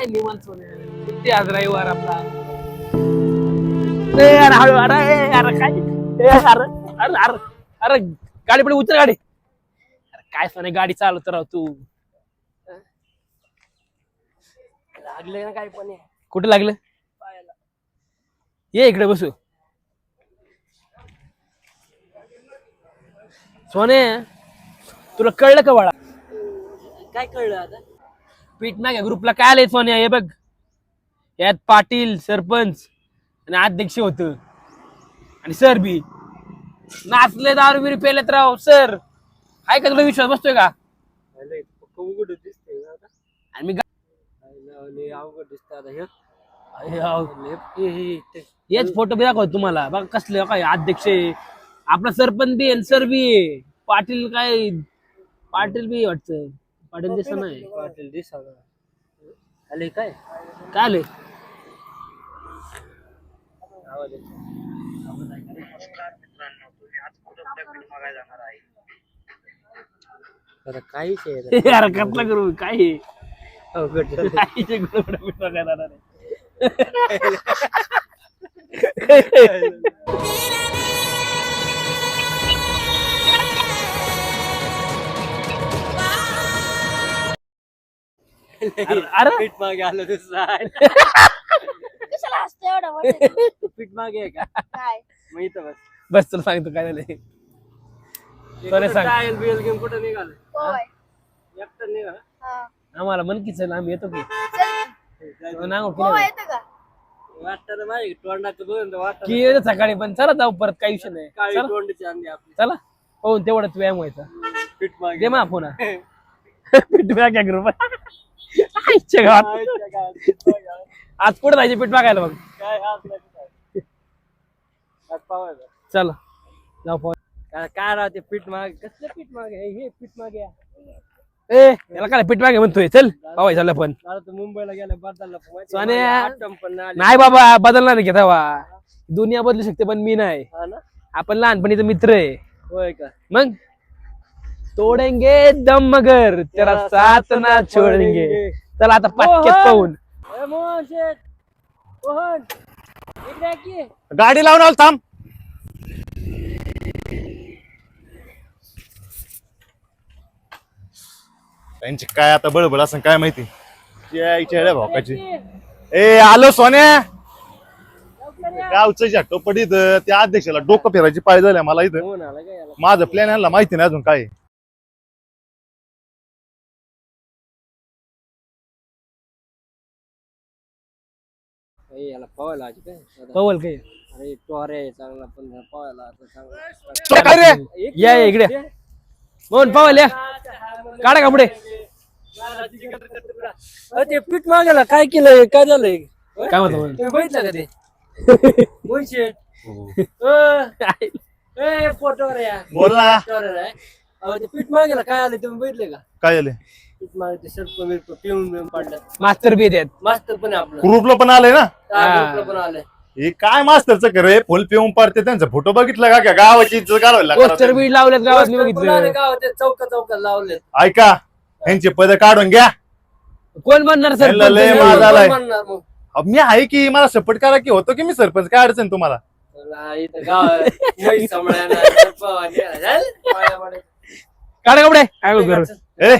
काय निवांत आज रविवार आपला. ए, अरे हळू अरे अरे काय? ए, अरे अरे अरे अरे गाडी पुढे उतर गाडी. अरे काय सोन्या गाडी चालवत राव तू. लागले ना काय पण कुठे लागलं? ये इकडे बसू. सोने तुला कळलं का बाळा? काय कळलं आता? पीठ मागे ग्रुपला काय आलंय सोन्या? हे बघ. यात पाटील सरपंच आणि अध्यक्ष होत. आणि सर बी. नाचले दारू बिरू पेलेत राव. सर आहे का तुला विश्वास बसतोय का? उघड दिसते आणि मी अवघड दिसत आता हे हे- हेच फोटो बी दाखव तुम्हाला. बघा कसले काय अध्यक्ष आहे. आपला सरपंच बी आहे सर बी आहे. पाटील काय? पाटील बी वाटत. पाटील दिसत नाही पाटील दिसायला आले काय काय आले आवाज. आता काहीच आहे रे. यार कसला करू काय आहे? अवघड झालं. गुडगुडं जाणार आहे. अरे पीठ मागे आलं कशाला हसतो एवढं मोठं? पीठ मागे आहे का? काय? मग इथं बस. बस तुला सांगतो काय झालंय. बरं सांग. घेऊन कुठं निघालं? होय. एकटं निघालं हा. आम्हाला मन की चल आम्ही येतो की. चल नांग पोहा येतं का? वाटतं माझ्या तोंडाचं बघून वाटत की सकाळी पण चला जाऊ परत काही विषय नाही. काळी चला. तोंडची आणली आपली. चला. हो तेवढंच व्यायाम व्हायचा. पीठ मागे. दे मा फोन. पीठ मागा ग्रुप आईच्या गावात. आज कुठं जायचे? पीठ मागायला मग. पावायचं चला. जाऊ फोन काय राहते पीठ मागे? कसलं पीठ मागे? हे पीठ मागे. ए याला काय पीठ मागे म्हणतोय? चल पावाय झालं पण. तर मुंबईला गेलं बदलला सोन्या. आठवण पण नाही आली. नाही बाबा बदलणार नाही घेतावा. दुनिया बदलू शकते पण मी नाही. हा ना? आपण लहानपणीचा मित्र आहे. होय का? मग? तोडेंगे दम मगर तेरा साथ ना छोडेंगे. चला आता पाटक्यात मोहन! पाहून. ए, मोहन शेठ! मोहन! इकडे ये की. गाडी लावून आलो थांब. त्यांची काय आता बळबळ असं काय माहिती? यायच्या भावकाची ए आलो सोन्या! गावचं जाटो पडीत त्या अध्यक्षाला डोकं फिरायची पाळी झाल्या मला इथं. मोहन आला का याला? माझं प्लॅन यांना माहिती नाही अजून काय आहे. पवायला काय. पवल काय? अरे टोरे आहे चांगला पण पवायला आता चांगला. काय रे? एक या या इकडे. मोहन पवल या. काढा का पुढे? अ, ते पीठ मागायला काय केलंय? काय झालंय? काय म्हणतो मोहन? तुम्ही बघितलं का ते? फोटोवर या. बोल. अहो, ते पीठ मागायला काय आलं तुम्ही बघितलं का? काय झाले मागे सर्प बिर्प पिऊन बिऊन पडलं. मास्तर बी येतात मास्तर पण आहे आपलं. ग्रुपला पण आलंय ना? त्या ग्रुपला पण आलंय. हे काय मास्तरचं करे फुल पिऊन पडते त्यांचा. फोटो बघितला का? गावाची इज्जत घालवायला पोस्टर. बी लावल्यात गावात मी पोस्टर पण आले बघितलं गावात चौका चौका लावले ऐका यांचे पद काढून घ्या. कोण बनणार सर लय माज आलाय. म्हणणार मग? अहो, मी आहे की मला सपोर्ट करा की होतो की मी सरपंच? काय अडचण तुम्हाला? चला, इथं गाव म्हैस सांभाळायला, सर्प आणि- चल, पाया पडायचं. काढा कपडे. काय करू ए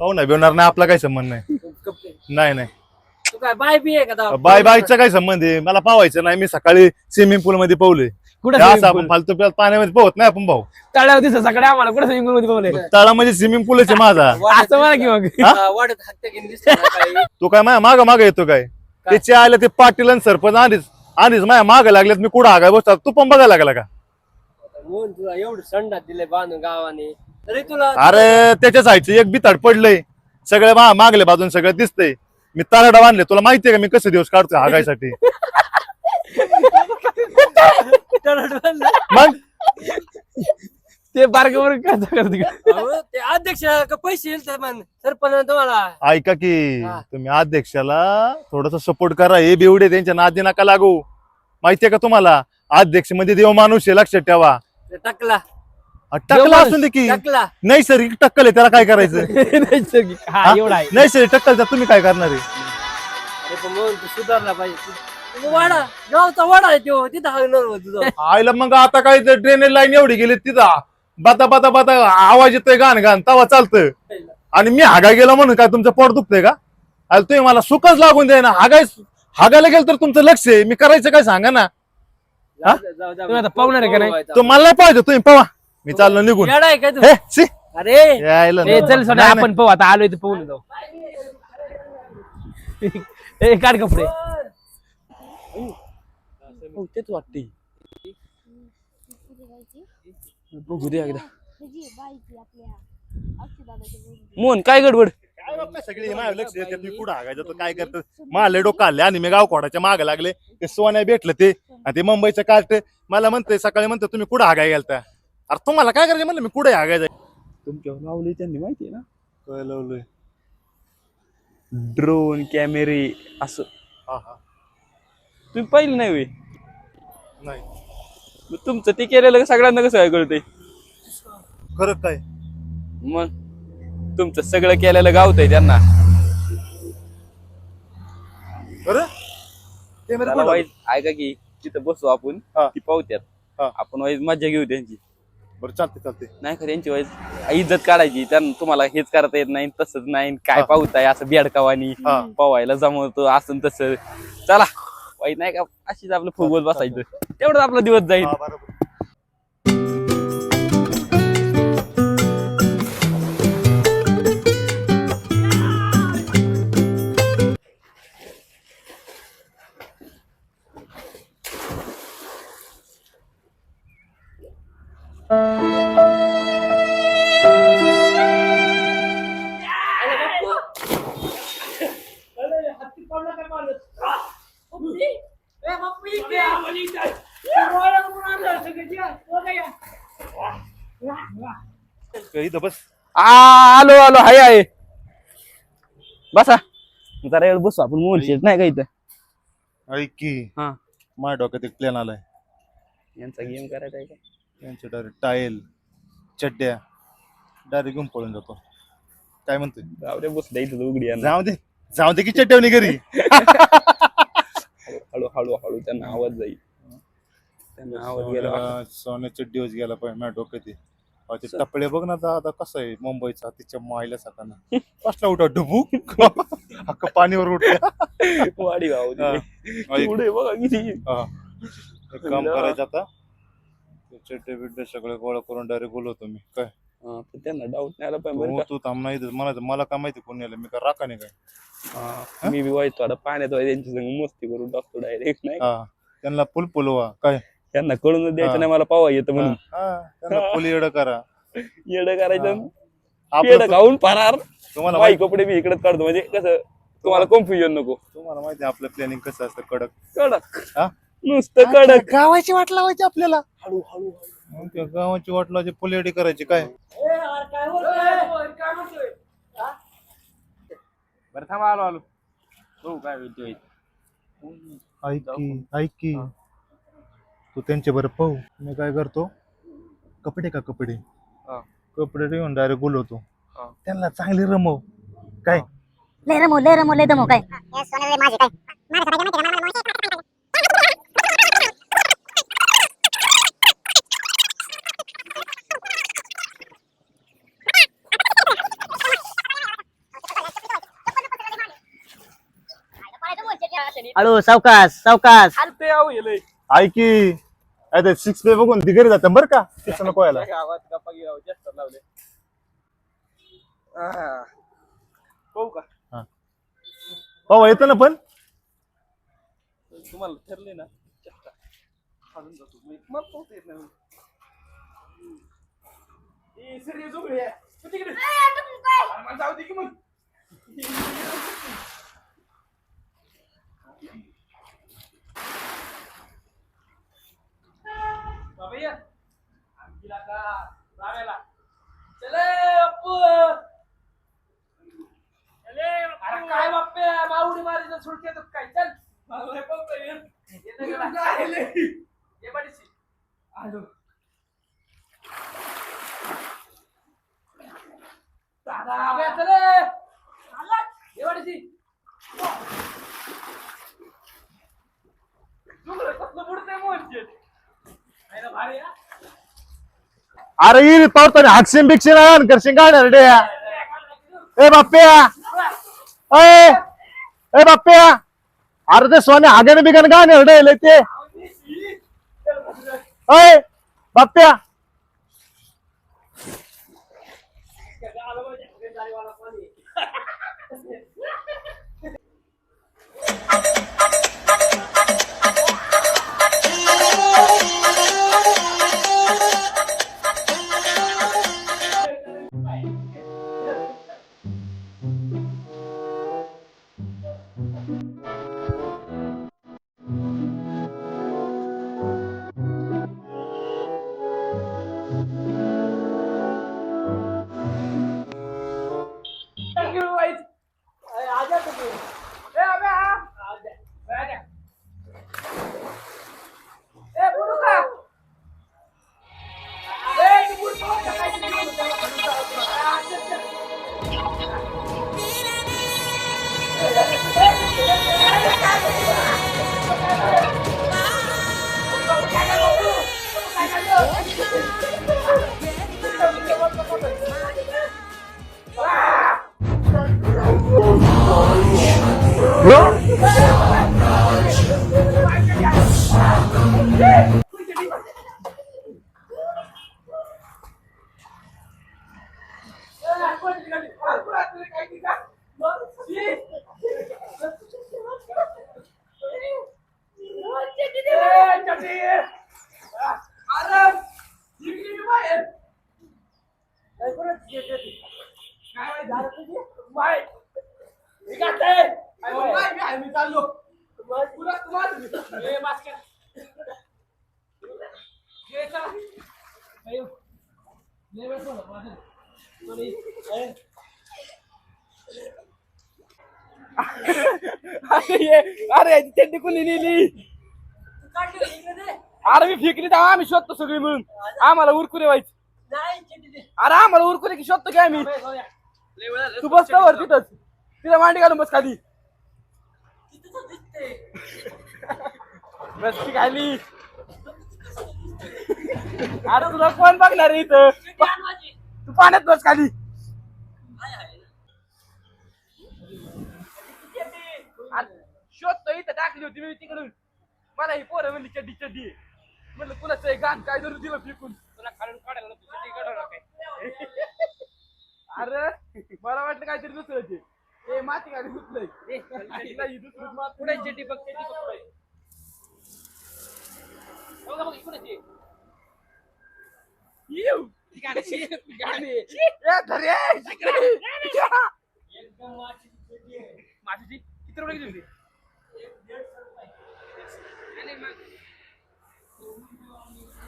पाहू ना बिवणार नाही आपला काही संबंध नाही. कपडे. नाही नाही. तू काय बाय बी आहे का दाव? बाय बायचा काय संबंध आहे? मला पावायचं नाही मी सकाळी स्विमिंग पूल मध्ये पावले कुठे असं आपण फालतू प्या- पाण्यामध्ये पोहत नाही आपण भाऊ. तळ्यावर दिसत सकाळी आम्हाला. कुठे स्विमिंगमध्ये पवले तळामध्ये स्विमिंग पूलच आहे माझा. असं म्हणा की मग. हा, वाढत हत्या घेऊन दिसते ना काही. तो काय माझ्या माग माग येतो काय? त्याचे आले ते पाटील आणि सरपंच आधीच आधीच माझ्या माग लागलेत मी कुठं हागाय बसतात तू पण बघायला लागला का? म्हणून तुला एवढं संडात दिले बांधून गावाने. तरी तुला अरे त्याच्या साईडचं एक बिताड पडलंय सगळे मा- मागले बाजून सगळं दिसतंय. मी तारडा बांधले. तुला माहितीये का मी कसं दिवस काढतोय हागायसाठी. मग? ते करता अहो, ते अध्यक्ष का पैसे येईल तर म्हण सरपंच तुम्हाला ऐका की हा. तुम्ही अध्यक्षाला थोडस सपोर्ट करा. हे बेवडे त्यांच्या नादी नका लागू. माहितीये का तुम्हाला? अध्यक्षमध्ये देव माणूस आहे लक्षात ठेवा. ते टाकला. टक्कल असून दे की टाकला नैसर्गिक टक्कल आहे त्याला काय करायचं नैसर्गिक हा हा? एवढा आहे नैसर्गिक टक्कल तुम्ही काय करणार आहे पण म्हणून तू सुधारला पाहिजे तू- तू वाडा गावचा वाडा आहे तो तिथं हागणार होत तुझं आईला मग आता काय ड्रेनेज लाईन एवढी गेली तिथं बाता बाता बाता आवाज येतोय गाण गाण तवा चालतं आणि मी हागा गेलो म्हणून काय तुमचं पोट दुखतंय का अरे तुम्ही मला सुखच लागून द्या ना हागाय हागायला गेलं तर तुमचं लक्ष आहे मी करायचं काय सांगा ना? जाऊ- जाऊ- जाऊ. तुम्ही आता पाहुणार आहे का नाही? व्हायचा. तो मला नाही पाहिजे तुम्ही पवा मी चाललो निघून. येडा आहे काय तू? हे शी. अरे यायला ए, ना. चल सोन्या नाही, आपण पाहू आता आलोय तर पाहून जाऊ ए काढ कपडे. हो, तेच वाटते बघू दे एकदा. मोहन काय गडबड? काय बाप्पा सगळी माझ्या लक्ष देते तुम्ही कुठं हागायचं तर काय करतं मारले डोकं आले आणि मी गावखोडाच्या मागे लागले. ते सोन्या भेटलं ते आणि ते मुंबईचं कार्ट मला म्हणते सकाळी म्हणते तुम्ही कुठं हागाय गेलता? अरे तुम्हाला काय करायचं म्हणलं? मी कुठे हागायचं तुमच्यावर लावले त्यांनी माहिती आहे ना? कळवलंय ड्रोन कॅमेरे असं. हा हा. तुम्ही पाहिलं नाही वे नाही. तुमचं ते केलेलं सगळ्यांना कसं काय कळतंय? खरं काय? मग तुमचं सगळं केलेलं गावतंय त्यांना. खरं? ते त्याला मला वाईट ऐका की तिथं बसू आपण. हा. ती पावत्यात हा. आपण वाईट मज्जा घेऊ त्यांची. बरं चालते चालते नाही का त्यांची वाईट इज्जत काढायची त्यांना तुम्हाला हेच करता येत नाही तसंच नाही काय हा. पावताय असं बेडकावानी हा. पवायला जमवतो असं तसं. चला वाईट नाही का अशीच आपलं फुगवत बसायचं. तेवढंच आपला दिवस जाईल. हा, बरोबर. इथं बस आ, आलो आलो. हाय आहे बसा. जरा वेळ बसू आपण. मोल शेट नाही का इथं? ऐक. की हा. माझ्या डोक्यात एक प्लॅन आलाय. यांचा गेम करायचा आहे का? त्यांचे डायरेक्ट टायल चड्ड्या. डायरेक्ट घेऊन पळून जातो. काय म्हणतोय? जाऊ दे बसल्या इथं उघडी यांना. जाऊ दे. जाऊ दे की चड्ड्यावनी घरी. हळू हळू त्यांना आवाज जाईल. त्यांना आवाज गेला सोन्याला- सोन्याचे दिवस गेला पाहिजे माझ्या डोक्यात. अहो, ते टपळे बघ ना आता आता कसं आहे मुंबईचा तिच्या मायला सकाळना. कसला उठा डुबू? हक्क पाणीवर उठल्या. वाडी हा. पुढे बघा किती हा. एक काम करायचं आता. ते चड्डे बिड्डे सगळे गोळा करून डायरेक्ट बोलवतो मी. काय? पण त्यांना डाऊट नाही आला पाहिजे बरं तू तू थांब नाही इथं. मला मला काय माहिती कोणी आलं मी काय राखा नाही काय? का हा, मी बी वाईट थोडा पाण्यात त्यांच्या संग मस्ती करून टाकतो डायरेक्ट नाही हा त्यांना पुल पुलवा काय? त्यांना कळून हा. द्यायचं नाही मला पावा येतं म्हणून. हा, त्यांना पुल येडं करा. येडं करायचं आपलं खाऊन फरार. तुम्हाला वाई माहिती कपडे मी इकडेच काढतो म्हणजे कसं तुम्हाला कन्फ्युजन नको. तुम्हाला माहिती आहे आपलं प्लॅनिंग कसं असतं कडक. कडक. हा? नुसतं कडक. गावाची वाट लावायची आपल्याला. मग त्या गावाची वाट लावायची पुलेडी करायची काय? बरं थांबा आलो आलो. बघू काय होईल ते. होईल. ऐक की ऐक की. तू त्यांच्या बरं पाहू. मी काय करतो कपडे का कपडे? हा. कपडे घेऊन डायरेक्ट बोलवतो. हा. त्यांना चांगली रमव. काय? लय रमो लय रमो लय दमो काय? हळू सावकाश सावकाश ते आहो गेलंय. ऐक अरे सिक्स पे बघून घरी जातं बरं का तिथं नको यायला गावात गप्पा गिरावं, जास्त लावले हा. पाहू का येतं ना पण तुम्हाला ठरले ना चष्टा. खालून जातो मी. मला पोहता येत नाही. ए, serious उघडी आहे. तू तिकडे. अरे मला जाऊ दे की मग. बाबा ये. आणखीला का? जाऊयाला. चले, अप्पू. अरे काय बाप्पे माऊडी मारीचं तर काय चल मला बाप्पा ये. येतं का? ये. आलो दादा अबे चले ये बाडीशी. अरे येईल पावताने हाकशीन बिकशीन आण करशीन गाड्या रे ए बाप्प्या अय ए बाप्प्या अरे ते सोने हागण बिगण गाणे रडेल ते? अय बाप्प्या Música They got that. अरे चड्डी कुणी नेली? अरे मी फेकली तर आम्ही शोधतो सगळी मिळून. आम्हाला उरकुरे व्हायची. अरे आम्हाला उरकुरे की शोधतो काय आम्ही? तू बस वर तिथंच. तिथं मांडी घालून बस खाली. बस ती खाली अरे तुला कोण बघणार आहे इथं? तू पाण्यात बस खाली. शोधतो इथं टाकली होती मी तिकडून. मला ही पोरं म्हणली चड्डी चड्डी. आहे. म्हणलं कुणाचं आहे गाण काय जरूर दिलं फेकून? तुला खालून काढायला नको, चड्डी काढायला काय अरे मला वाटलं काहीतरी दुसरं ते. ए माती गाडी दुसरं नाही दुसरं पुढे चड्डी? बघ चड्डी बघ. माझी किती रुपये गेली नाही, मग.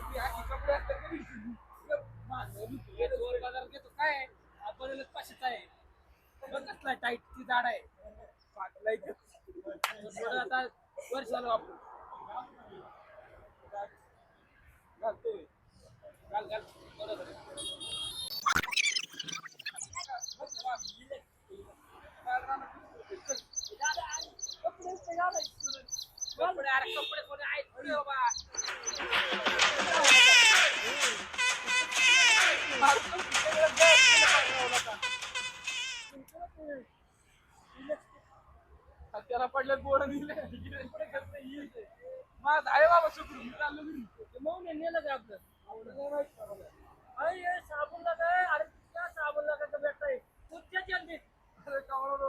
ती आखी कपडे असतात का नाही? माझं मी तुला चोर बाजार घेतो काय आपल्याला पाचशेच आहे बघ कसला टाईट ती जाड आहे आता वर्ष झालं वापरून घालतोय घाल घाल थोडं थोडं. कपडे अरे कपडे कोणी आहेत थोडे बाबा त्याला पडलं गोड दिले अरे बाबा शुक्र मी चाललो घरी मग नेलं का आपलं अरे साबण लागाय अरे क्या साबण लागायचं भेटताय कुठच्या जल्दी अरे कावळा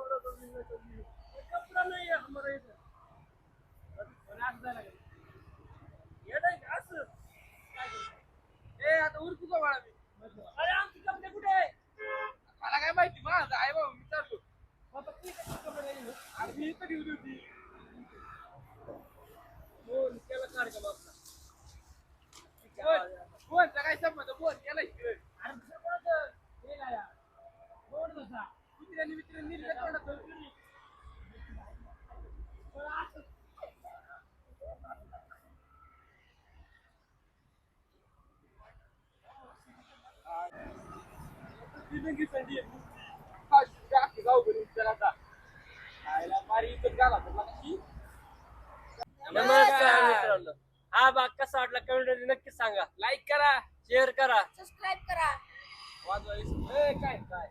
कपडा नाही आहे हमारा इथं ए आता उरकू का बाळा मी अरे आमचे कपडे कुठे आहे मला काय माहिती माझं आहे बाबा मी चाललो आता तू इथे कपडे नाही अरे मी इथं घेऊन होती बोल केला कार्यक्रम आपला बोल बोलचा काय संबंध बोल केला इकडे अरे दुसरं कोणाचं हे काय यार? बोल तसा मित्रांनी मित्रांनी निघलं कोणाचं बरं, असं दिलंगी संधी आहे. हा, जास्त जाऊ बरं विचार आता. खायला फार इज्जत घाला तर मला की. नमस्कार मित्रांनो. हा भाग कसा वाटला कमेंट नक्कीच सांगा. लाईक करा शेअर करा. सबस्क्राईब करा. वाजवा ए, काय काय